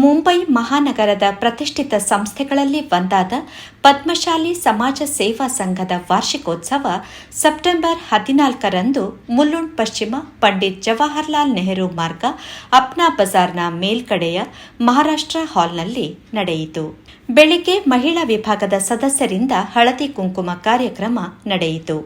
ಮುಂಬೈ ಮಹಾನಗರದ ಪ್ರತಿಷ್ಠಿತ ಸಂಸ್ಥೆಗಳಲ್ಲಿ ಒಂದಾದ ಪದ್ಮಶಾಲಿ ಸಮಾಜ ಸೇವಾ ಸಂಘದ ವಾರ್ಷಿಕೋತ್ಸವ ಸೆಪ್ಟೆಂಬರ್ ಹದಿನಾಲ್ಕರಂದು ಮುಲ್ಲುಂಡ್ ಪಶ್ಚಿಮ ಪಂಡಿತ್ ಜವಾಹರ್ಲಾಲ್ ನೆಹರು ಮಾರ್ಗ ಅಪ್ನಾ ಬಜಾರ್ನ ಮೇಲ್ಕಡೆಯ ಮಹಾರಾಷ್ಟ್ರ ಹಾಲ್ನಲ್ಲಿ ನಡೆಯಿತು. ಬೆಳಿಗ್ಗೆ ಮಹಿಳಾ ವಿಭಾಗದ ಸದಸ್ಯರಿಂದ ಹಳದಿ ಕುಂಕುಮ ಕಾರ್ಯಕ್ರಮ ನಡೆಯಿತು.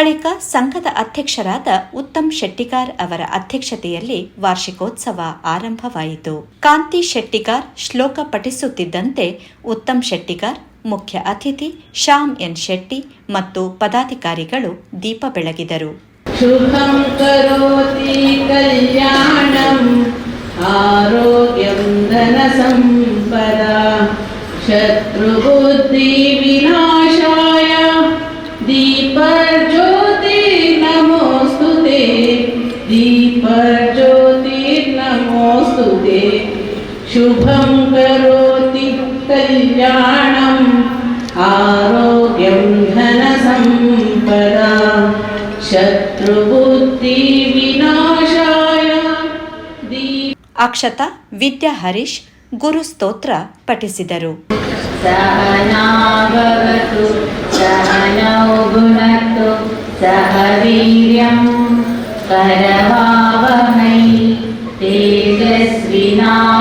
ಬಳಿಕ ಸಂಘದ ಅಧ್ಯಕ್ಷರಾದ ಉತ್ತಮ್ ಶೆಟ್ಟಿಗಾರ್ ಅವರ ಅಧ್ಯಕ್ಷತೆಯಲ್ಲಿ ವಾರ್ಷಿಕೋತ್ಸವ ಆರಂಭವಾಯಿತು. ಕಾಂತಿ ಶೆಟ್ಟಿಗಾರ್ ಶ್ಲೋಕ ಪಠಿಸುತ್ತಿದ್ದಂತೆ ಉತ್ತಮ್ ಶೆಟ್ಟಿಗಾರ್, ಮುಖ್ಯ ಅತಿಥಿ ಶ್ಯಾಮ್ ಎನ್ ಶೆಟ್ಟಿ ಮತ್ತು ಪದಾಧಿಕಾರಿಗಳು ದೀಪ ಬೆಳಗಿದರು. ಶತ್ರುಬುದ್ಧಿ ವಿನಾ शुभं करोति कल्याणम् आरोग्यं धनसम्पदा शत्रुबुद्धिविनाशाय दीप ಅಕ್ಷತಾ ವಿದ್ಯಾ ಹರೀಶ್ ಗುರು ಸ್ತೋತ್ರ ಪಠಿಸಿದರು सहनावतु सहनौ भुनक्तु सह वीर्यं करवावहै तेजस्विनावधीतमस्तु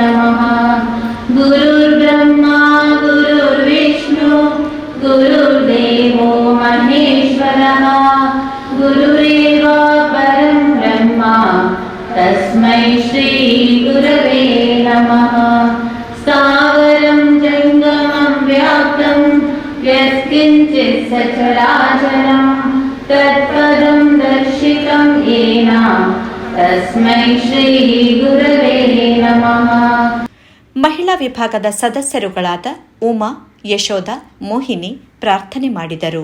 नमः गुरुर्ब्रह्मा गुरुर्विष्णु गुरुर्देवो महेश्वरः गुरुरेव परं ब्रह्म तस्मै श्रीगुरवे नमः स्थावरं जङ्गमं व्याप्तं यत्किञ्चित् सचराचरं तत्पदं दर्शितं येन तस्मै श्रीगुरवे ಮಹಿಳಾ ವಿಭಾಗದ ಸದಸ್ಯರುಗಳಾದ ಉಮಾ ಯಶೋಧ ಮೋಹಿನಿ ಪ್ರಾರ್ಥನೆ ಮಾಡಿದರು.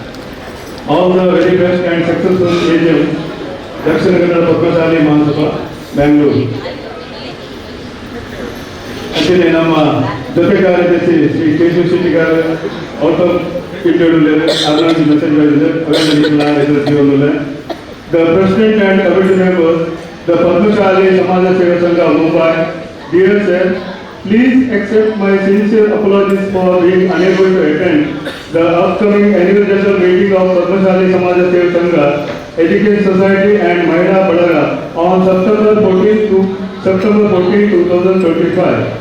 ಮಹಾಸಭಾ ಅವರ ಅಧ್ಯಕ್ಷತೆ ಒಂದು ಮೆಸೇಜ್ ಬರೆದಿದ್ದಾರೆ ರವಿ ಕಾಲ್ಕಳ ಅದನ್ನು ಮೆಸೇಜ್ ಬರೆದಿದ್ದಾರೆ ಅಭಿನಂದನೆ all the very best and successful agent Dakshina Kannada Padmashali Mahasabha Bangalore ಅಂತೆಯೇ ನಮ್ಮ ಜೊತೆ ಕಾರ್ಯದರ್ಶಿ ಶ್ರೀ ಕೇಶವ ಶೆಟ್ಟಿಗಾರ ಔಟ್ ಆಫ್ ಇಟ್ಟಿದ್ದಾರೆ ಅದನ್ನು ಮೆಸೇಜ್ ಬರೆದಿದ್ದಾರೆ ಅವೆಲ್ಲ The President and Committee members, the Padmashali Samaja Seva Sangha Mumbai, dear sir, Please accept my sincere apologies for being unable to attend the upcoming annual general meeting of Padmashali Samaj Seva Sangha Education Society and Mahila Badaga on September 14 to September 14, 2025.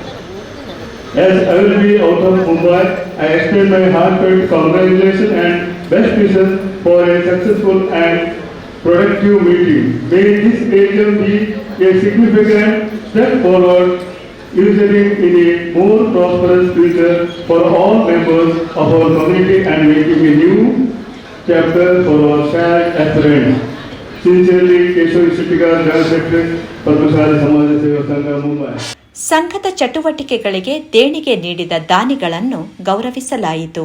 As I will be out of Mumbai, I extend my heartfelt congratulations and best wishes for a successful and productive meeting. May this AGM be a significant step forward, ushering in a more prosperous future for all members of our community and making a new chapter for our shared aspirants. Sincerely, Keshav Shittikar, General Secretary, Padmashali Samaj Seva Sangha, Mumbai. ಸಂಘದ ಚಟುವಟಿಕೆಗಳಿಗೆ ದೇಣಿಗೆ ನೀಡಿದ ದಾನಿಗಳನ್ನು ಗೌರವಿಸಲಾಯಿತು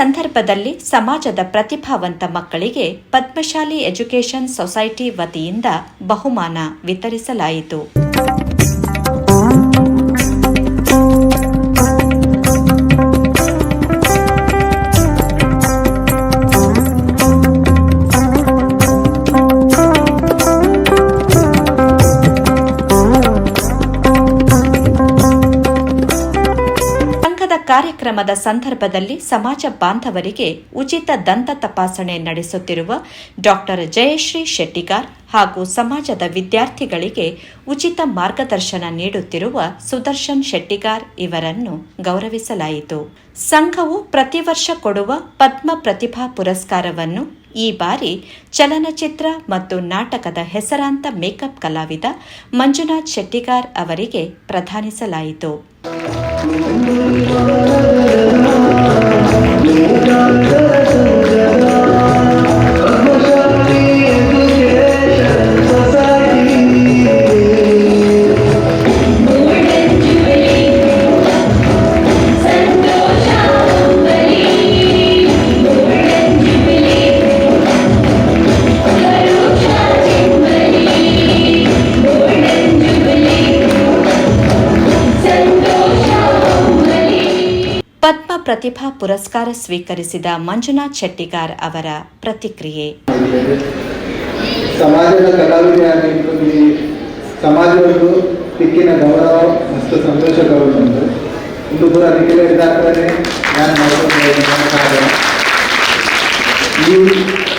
ಸಂದರ್ಭದಲ್ಲಿ ಸಮಾಜದ ಪ್ರತಿಭಾವಂತ ಮಕ್ಕಳಿಗೆ Padmashali education society ವತಿಯಿಂದ ಬಹುಮಾನ ವಿತರಿಸಲಾಯಿತು. ಕಾರ್ಯಕ್ರಮದ ಸಂದರ್ಭದಲ್ಲಿ ಸಮಾಜ ಬಾಂಧವರಿಗೆ ಉಚಿತ ದಂತ ತಪಾಸಣೆ ನಡೆಸುತ್ತಿರುವ ಡಾಕ್ಟರ್ ಜಯಶ್ರೀ ಶೆಟ್ಟಿಗಾರ್ ಹಾಗೂ ಸಮಾಜದ ವಿದ್ಯಾರ್ಥಿಗಳಿಗೆ ಉಚಿತ ಮಾರ್ಗದರ್ಶನ ನೀಡುತ್ತಿರುವ ಸುದರ್ಶನ್ ಶೆಟ್ಟಿಗಾರ್ ಇವರನ್ನು ಗೌರವಿಸಲಾಯಿತು. ಸಂಘವು ಪ್ರತಿ ವರ್ಷ ಕೊಡುವ ಪದ್ಮ ಪ್ರತಿಭಾ ಪುರಸ್ಕಾರವನ್ನು ಈ ಬಾರಿ ಚಲನಚಿತ್ರ ಮತ್ತು ನಾಟಕದ ಹೆಸರಾಂತ ಮೇಕಪ್ ಕಲಾವಿದ ಮಂಜುನಾಥ್ ಶೆಟ್ಟಿಗಾರ್ ಅವರಿಗೆ ಪ್ರದಾನಿಸಲಾಯಿತು ಪ್ರತಿಭಾ ಪುರಸ್ಕಾರ ಸ್ವೀಕರಿಸಿದ ಮಂಜುನಾಥ್ ಶೆಟ್ಟಿಗಾರ್ ಅವರ ಪ್ರತಿಕ್ರಿಯೆ. ಸಮಾಜದ ಕಲಾವಿದೆಯಾಗಿ ಸಮಾಜವನ್ನು ದಿಕ್ಕಿನ ಗೌರವ ಮತ್ತು ಸಂತೋಷಗಳುಂಟು ಇಂದು ಕೂಡ ನಿಖಿಲ ಇದಾಗ್ತದೆ ನಾನು ಮಾಡ್ಕೊಂಡು ಈ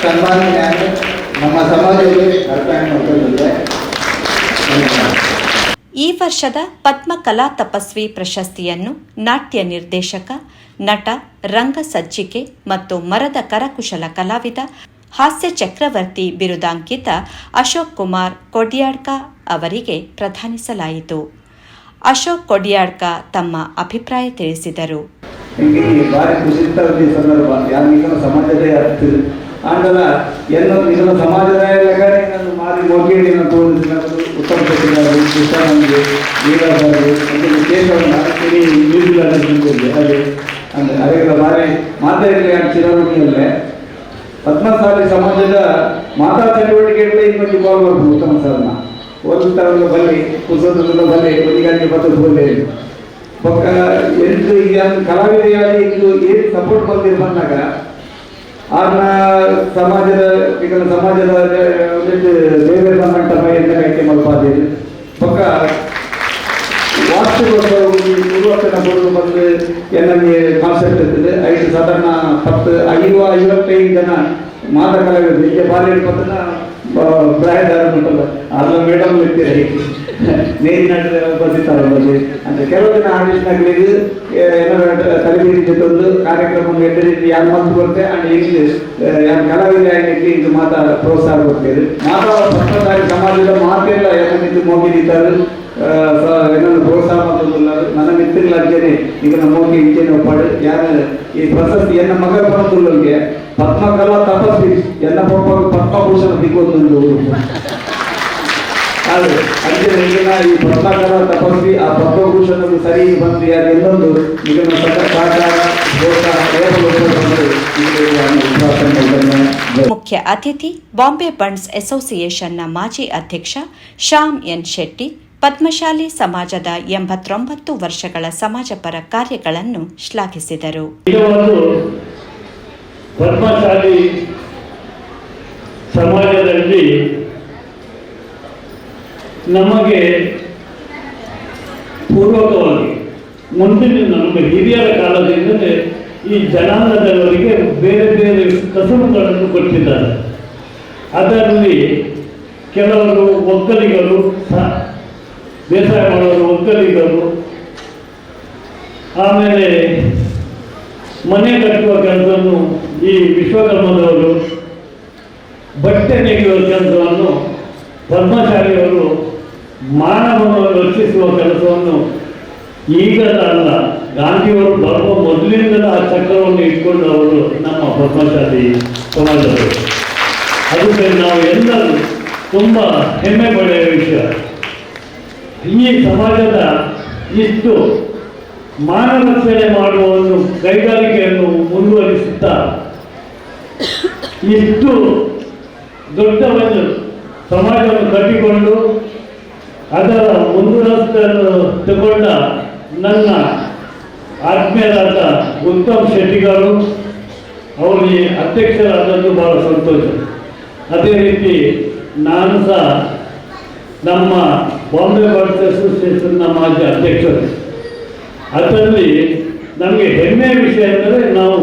ಸನ್ಮಾನ ನಮ್ಮ ಸಮಾಜದಲ್ಲಿ ಅರ್ಪಣೆ ಮಾಡ್ಕೊಂಡಿದ್ದೆ ಈ ವರ್ಷದ ಪದ್ಮ ಕಲಾ ತಪಸ್ವಿ ಪ್ರಶಸ್ತಿಯನ್ನು ನಾಟ್ಯ ನಿರ್ದೇಶಕ, ನಟ, ರಂಗ ಸಜ್ಜಿಕೆ ಮತ್ತು ಮರದ ಕರಕುಶಲ ಕಲಾವಿದ, ಹಾಸ್ಯ ಚಕ್ರವರ್ತಿ ಬಿರುದಾಂಕಿತ ಅಶೋಕ್ ಕುಮಾರ್ ಕೊಡಿಯಾಡ್ಕ ಅವರಿಗೆ ಪ್ರಧಾನಿಸಲಾಯಿತು. ಅಶೋಕ್ ಕೊಡಿಯಾಡ್ಕ ತಮ್ಮ ಅಭಿಪ್ರಾಯ ತಿಳಿಸಿದರು. ಸಮಾಜದ ಅರ್ಥ ಆಂಡಲ ಎನ್ನು ಅಂದರೆ ಸಮಾಜದ ಲೆಕ್ಕನೆ ನಾನು ಮಾರಿ ಮೋಗೇಡಿ ನಾನು ತೋರಿಸಿದ ಉತ್ತಮ ಪ್ರತಿಭಾರು ಕೃಷ್ಣನಿಗೆ ವೀರಭಾರು ಮತ್ತು ಕೇಶವನ ಇಡೀ ನ್ಯೂಜಿಲೆಂಡ್ ನಿಂತಿದ್ದೆ ಅದೇ ಅಂದ್ರೆ ಪದ್ಮಸಾಲಿ ಸಮಾಜದ ಮಾತಾ ಚಟುವಟಿಕೆಗಳೇ ಇನ್ನೊಂದು ಆಗ್ಬೋದು ಉತ್ತಮ ಸಾಧನ ತರದ ಬಲ್ಲಿ ಕುಸದ ಬಲ್ಲಿ ಒಂದು ಗಂಟೆ ಬರ್ತದೆ ಹೋಗಿ ಪಕ್ಕ ಎಂಟು ಈಗ ಕಲಾವಿದೆಯಾಗಿ ಇದು ಏನು ಸಪೋರ್ಟ್ ಬಂದಿರು ಬಂದಾಗ ಆರ್ನ ಸಮಾಜದ, ಈಗ ಸಮಾಜದ ದೇವೇಂದ್ರ ಮಂಟಪ ಕೈಕೆ ಮಲ್ಪಾದೇವಿ ಪಕ್ಕ ಉರುವತ್ತನ ಕೊಡುದು ಬಂದು ಎನ್ನಲ್ಲಿ ಕಾನ್ಸೆಪ್ಟ್ ಇರ್ತದೆ. ಐದು ಸಾಧಾರಣ ಪತ್ತು ಐವ ಐವತ್ತೈದು ಜನ ಮಾದ ಕಲಾವಿದರು. ಈಗ ಬಾಲ್ಯ ಪ್ರಾಯದಾರ ಉಂಟಲ್ಲ ಅಲ್ಲ ಮೇಡಮ್ ಇರ್ತೀರಿ ನೀರಿನ ಬಂದಿರ್ತಾರೆ ಅಲ್ಲಿ ಅಂದ್ರೆ ಕೆಲವು ದಿನ ಆಡಿಷನ್ಗಳಿಗೆ ಏನಾರ ತರಬೇತಿ ಜೊತೆ ಒಂದು ಕಾರ್ಯಕ್ರಮ ಎಡ್ಡ ರೀತಿ ಯಾರು ಮಾತು ಬರುತ್ತೆ ಅಂಡ್ ಈಗ ಯಾರು ಕಲಾವಿದ ಆಗಲಿಕ್ಕೆ ಇದು ಮಾತಾ ಪ್ರೋತ್ಸಾಹ ಕೊಡ್ತೀರಿ ಮಾತಾ ಪತ್ರಧಾರಿ ಸಮಾಜದ ಮಾತೆಲ್ಲ ಏನಂತ ಮೋಗಿದ್ದಾರೆ ಏನನ್ನು ಪ್ರೋತ್ಸಾಹ ಮಾಡುವುದಿಲ್ಲ ನನ್ನ ಮಿತ್ರಗಳ ಅಜ್ಜನೆ ಈಗ ನಮ್ಮ ಹೋಗಿ ಇಂಜಿನ ಪಡೆ ಯಾರು ಈ ಪ್ರಶಸ್ತಿ ಎನ್ನ ಮಗ ಬಂದುಳ್ಳಗೆ ಪದ್ಮಕಲಾ ತಪಸ್ವಿ. ಎಲ್ಲ ಪಪ್ಪ ಪದ್ಮಭೂಷಣ ದಿಕ್ಕೊಂದು ಈಗಿನ ಈ ಪದ್ಮಕಲಾ ತಪಸ್ವಿ ಆ ಪದ್ಮಭೂಷಣ ಸರಿ ಬಂದು ಯಾರು ಎಲ್ಲೊಂದು ಈಗಿನ. ಮುಖ್ಯ ಅತಿಥಿ ಬಾಂಬೆ ಬಂಡ್ಸ್ ಅಸೋಸಿಯೇಷನ್ನ ಮಾಜಿ ಅಧ್ಯಕ್ಷ ಶ್ಯಾಮ್ ಎನ್ ಶೆಟ್ಟಿ ಪದ್ಮಶಾಲಿ ಸಮಾಜದ ಎಂಬತ್ತೊಂಬತ್ತು ವರ್ಷಗಳ ಸಮಾಜಪರ ಕಾರ್ಯಗಳನ್ನು ಶ್ಲಾಘಿಸಿದರು. ಪದ್ಮಶಾಲಿ ಸಮಾಜದಲ್ಲಿ ನಮಗೆ ಪೂರ್ವಕವಾಗಿ ಮುಂದಿನ ನಮ್ಮ ಹಿರಿಯರ ಕಾಲದಿಂದಲೇ ಈ ಜನಾಂಗದವರಿಗೆ ಬೇರೆ ಬೇರೆ ಕಸಬುಗಳನ್ನು ಕೊಟ್ಟಿದ್ದಾರೆ. ಅದರಲ್ಲಿ ಕೆಲವರು ಒಕ್ಕಲಿಗರು ಬೇಸಾಯ ಮಾಡೋರು ಒಕ್ಕಲಿಗರು ಆಮೇಲೆ ಮನೆ ಕಟ್ಟುವ ಕೆಲಸವನ್ನು ಈ ವಿಶ್ವಕರ್ಮದವರು ಬಟ್ಟೆ ನೆಗೆಯುವ ಕೆಲಸವನ್ನು ಪದ್ಮಶಾಲಿಯವರು ಮಾನವನ ರಕ್ಷಿಸುವ ಕೆಲಸವನ್ನು ಈಗ ಅಲ್ಲ. ಗಾಂಧಿಯವರು ಬರುವ ಮೊದಲಿಂದಲೂ ಆ ಚಕ್ರವನ್ನು ಇಟ್ಕೊಂಡು ಅವರು ನಮ್ಮ ಪದ್ಮಶಾಲಿ ಸಮಾಜದವರು. ಅದಕ್ಕೆ ನಾವು ಎಲ್ಲರೂ ತುಂಬ ಹೆಮ್ಮೆ ಪಡೆಯುವ ವಿಷಯ. ಈ ಸಮಾಜದ ಇಷ್ಟು ಮಾನರಕ್ಷಣೆ ಮಾಡುವ ಒಂದು ಕೈಗಾರಿಕೆಯನ್ನು ಮುಂದುವರಿಸುತ್ತಾ ಇಷ್ಟು ದೊಡ್ಡ ಒಂದು ಸಮಾಜವನ್ನು ಕಟ್ಟಿಕೊಂಡು ಅದರ ಮುಂದುವರಿಸಲು ತಗೊಂಡ ನನ್ನ ಆತ್ಮೀಯರಾದ ಉತ್ತಮ್ ಶೆಟ್ಟಿಗಾರು, ಅವರಿಗೆ ಅಧ್ಯಕ್ಷರಾದದ್ದು ಬಹಳ ಸಂತೋಷ. ಅದೇ ರೀತಿ ನಾನು ಸಹ ನಮ್ಮ ಬಾಂಬೆ ಬಾಯ್ಸ್ ಅಸೋಸಿಯೇಷನ್ನ ಮಾಜಿ ಅಧ್ಯಕ್ಷರು. ಅದರಲ್ಲಿ ನಮಗೆ ಹೆಮ್ಮೆಯ ವಿಷಯ ಅಂದರೆ ನಾವು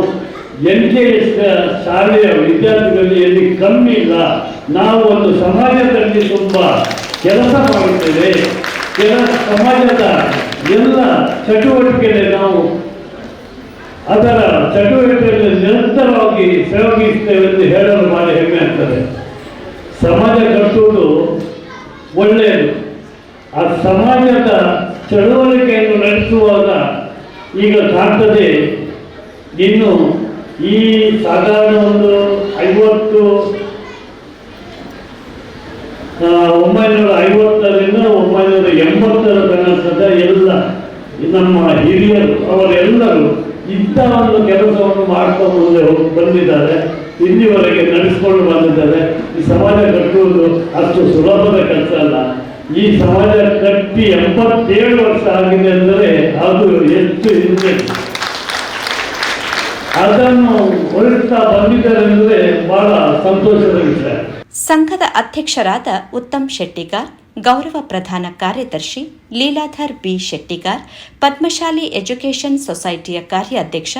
ಎನ್ ಕೆ ಎಸ್ ಶಾಲೆಯ ವಿದ್ಯಾರ್ಥಿಗಳಲ್ಲಿ ಕಮ್ಮಿ ಇಲ್ಲ, ನಾವು ಒಂದು ಸಮಾಜದಲ್ಲಿ ತುಂಬ ಕೆಲಸ ಮಾಡುತ್ತೇವೆ. ಕೆಲ ಸಮಾಜದ ಎಲ್ಲ ಚಟುವಟಿಕೆಯಲ್ಲಿ ನಾವು ಅದರ ಚಟುವಟಿಕೆಯಲ್ಲಿ ನಿರಂತರವಾಗಿ ಸೇವಗಿಸ್ತೇವೆ ಎಂದು ಹೇಳಲು ಮಾಡಿ ಹೆಮ್ಮೆ ಆಗ್ತದೆ. ಸಮಾಜ ಕಟ್ಟುವುದು ಒಳ್ಳೆಯದು. ಆ ಸಮಾಜದ ಚಳುವಳಿಕೆಯನ್ನು ನಡೆಸುವಾಗ ಈಗ ಕಾಣ್ತದೆ, ಇನ್ನು ಈ ಸಾಧಾರಣ ಒಂದು ಐವತ್ತು ಒಂಬೈನೂರ ಐವತ್ತರಿಂದ ಒಂಬೈನೂರ ಎಂಬತ್ತರ ತನಕದ ಎಲ್ಲ ನಮ್ಮ ಹಿರಿಯರು, ಅವರೆಲ್ಲರೂ ಇಂಥ ಒಂದು ಕೆಲಸವನ್ನು ಮಾಡ್ಕೊಂಡು ಬಂದಿದ್ದಾರೆ. ಇಲ್ಲಿವರೆಗೆ ನಡೆಸ್ಕೊಂಡು ಬಂದಿದ್ದಾರೆ. ಈ ಸಮಾಜ ಕಟ್ಟುವುದು ಅಷ್ಟು ಸುಲಭದ ಕೆಲಸ ಅಲ್ಲ. ಈ ಸಮಾಜ ಕಟ್ಟಿ ಎಂಬತ್ತೇಳು ವರ್ಷ ಆಗಿದೆ ಅಂದರೆ ಅದು ಎಷ್ಟು ಹಿಂದೆ. ಅದನ್ನು ಹೊರಡ್ತಾ ಬಂದಿದ್ದಾರೆ ಅಂದರೆ ಬಹಳ ಸಂತೋಷದ ವಿಷಯ. ಸಂಘದ ಅಧ್ಯಕ್ಷರಾದ ಉತ್ತಮ್ ಶೆಟ್ಟಿಗಾರ್, ಗೌರವ ಪ್ರಧಾನ ಕಾರ್ಯದರ್ಶಿ ಲೀಲಾಧರ್ ಬಿ ಶೆಟ್ಟಿಗಾರ್, ಪದ್ಮಶಾಲಿ ಎಜುಕೇಷನ್ ಸೊಸೈಟಿಯ ಕಾರ್ಯಾಧ್ಯಕ್ಷ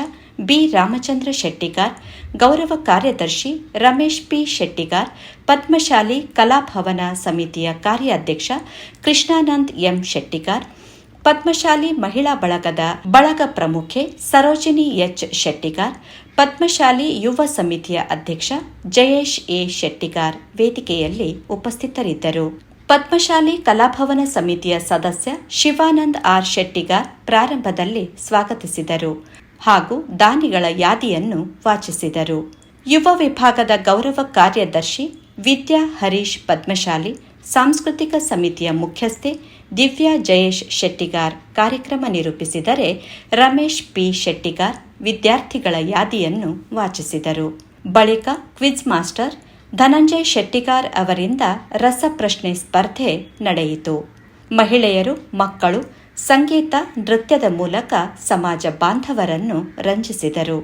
ಬಿ ರಾಮಚಂದ್ರ ಶೆಟ್ಟಿಗಾರ್, ಗೌರವ ಕಾರ್ಯದರ್ಶಿ ರಮೇಶ್ ಪಿ ಶೆಟ್ಟಿಗಾರ್, ಪದ್ಮಶಾಲಿ ಕಲಾಭವನ ಸಮಿತಿಯ ಕಾರ್ಯಾಧ್ಯಕ್ಷ ಕೃಷ್ಣಾನಂದ್ ಎಂ ಶೆಟ್ಟಿಗಾರ್ ಪದ್ಮಶಾಲಿ ಮಹಿಳಾ ಬಳಗದ ಬಳಗ ಪ್ರಮುಖೆ ಸರೋಜಿನಿ ಎಚ್ ಶೆಟ್ಟಿಗಾರ್, ಪದ್ಮಶಾಲಿ ಯುವ ಸಮಿತಿಯ ಅಧ್ಯಕ್ಷ ಜಯೇಶ್ ಎ ಶೆಟ್ಟಿಗಾರ್ ವೇದಿಕೆಯಲ್ಲಿ ಉಪಸ್ಥಿತರಿದ್ದರು. ಪದ್ಮಶಾಲಿ ಕಲಾಭವನ ಸಮಿತಿಯ ಸದಸ್ಯ ಶಿವಾನಂದ್ ಆರ್ ಶೆಟ್ಟಿಗಾರ್ ಪ್ರಾರಂಭದಲ್ಲಿ ಸ್ವಾಗತಿಸಿದರು ಹಾಗೂ ದಾನಿಗಳ ಯಾದಿಯನ್ನು ವಾಚಿಸಿದರು. ಯುವ ವಿಭಾಗದ ಗೌರವ ಕಾರ್ಯದರ್ಶಿ ವಿದ್ಯಾ ಹರೀಶ್ ಪದ್ಮಶಾಲಿ, ಸಾಂಸ್ಕೃತಿಕ ಸಮಿತಿಯ ಮುಖ್ಯಸ್ಥೆ ದಿವ್ಯಾ ಜಯೇಶ್ ಶೆಟ್ಟಿಗಾರ್ ಕಾರ್ಯಕ್ರಮ ನಿರೂಪಿಸಿದರೆ ರಮೇಶ್ ಪಿ ಶೆಟ್ಟಿಗಾರ್ ವಿದ್ಯಾರ್ಥಿಗಳ ಯಾದಿಯನ್ನು ವಾಚಿಸಿದರು ಬಳಿಕ ಕ್ವಿಜ್ ಮಾಸ್ಟರ್ ಧನಂಜಯ್ ಶೆಟ್ಟಿಗಾರ್ ಅವರಿಂದ ರಸಪ್ರಶ್ನೆ ಸ್ಪರ್ಧೆ ನಡೆಯಿತು ಮಹಿಳೆಯರು ಮಕ್ಕಳು ಸಂಗೀತ ನೃತ್ಯದ ಮೂಲಕ ಸಮಾಜ ಬಾಂಧವರನ್ನು ರಂಜಿಸಿದರು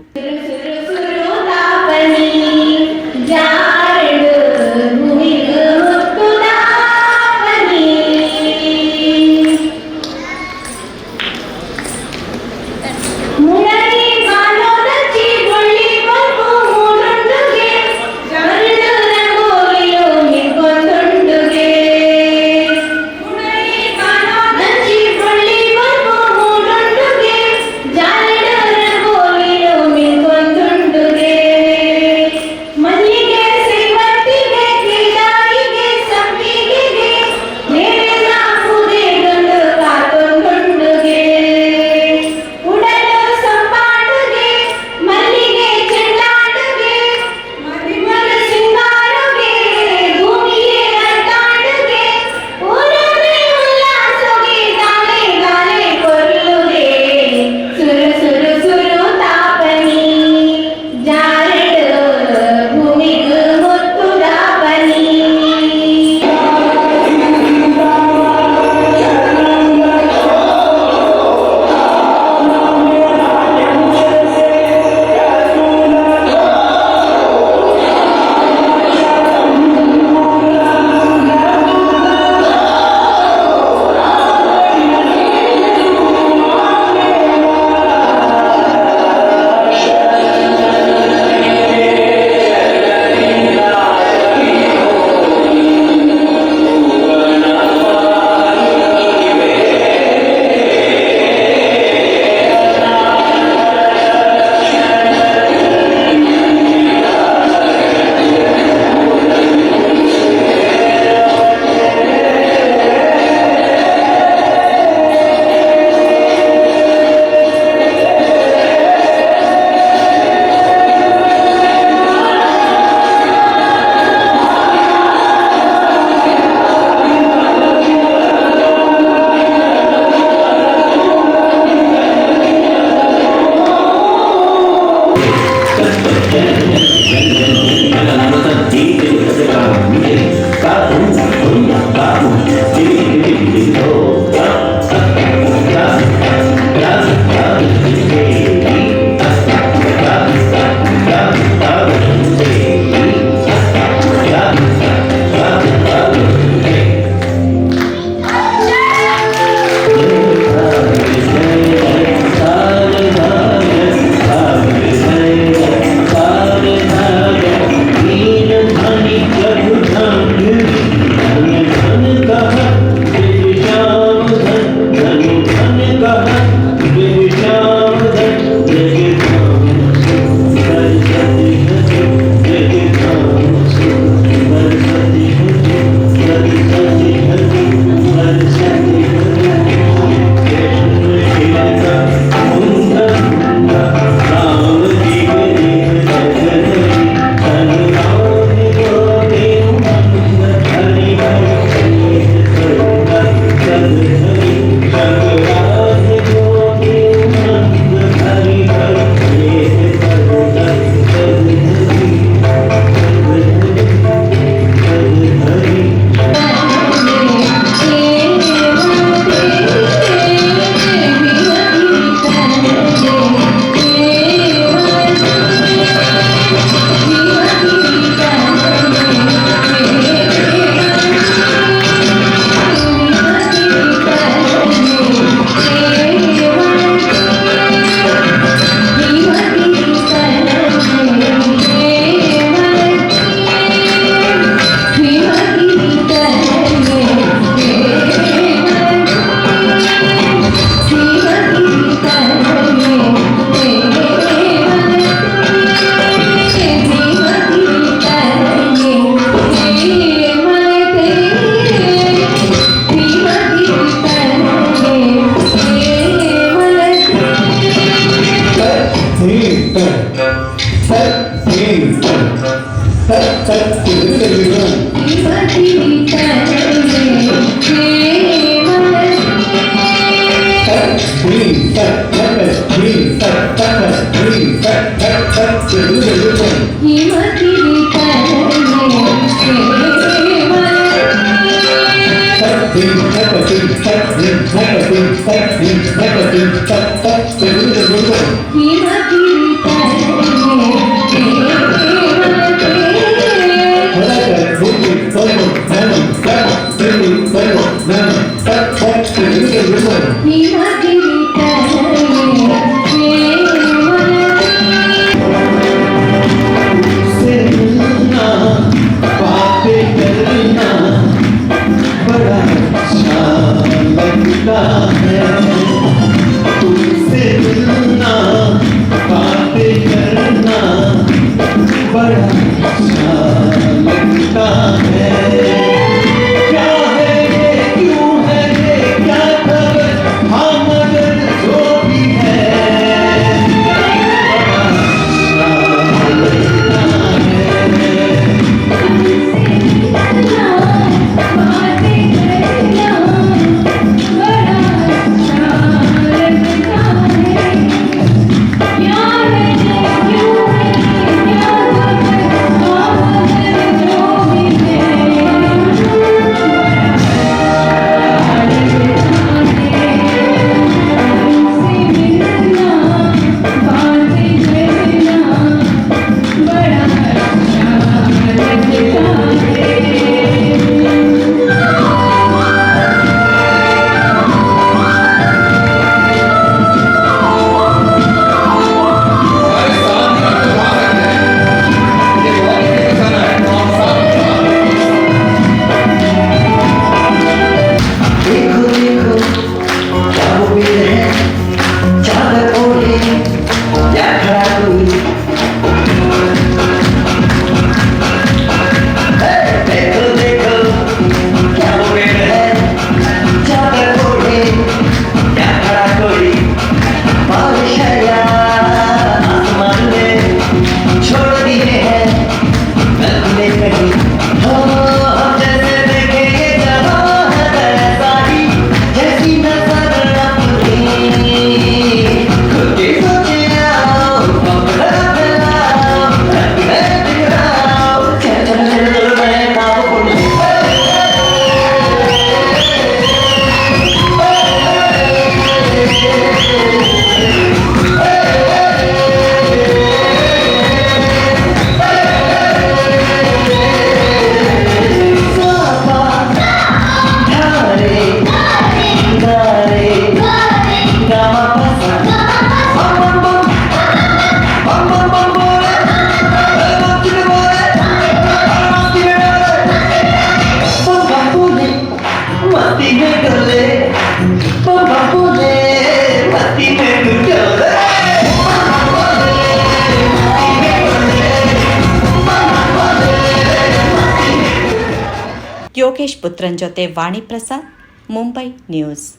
ಯೋಗೇಶ್ ಪುತ್ರನ್ ಜೊತೆ ವಾಣಿ ಪ್ರಸಾದ್ ಮುಂಬೈ ನ್ಯೂಸ್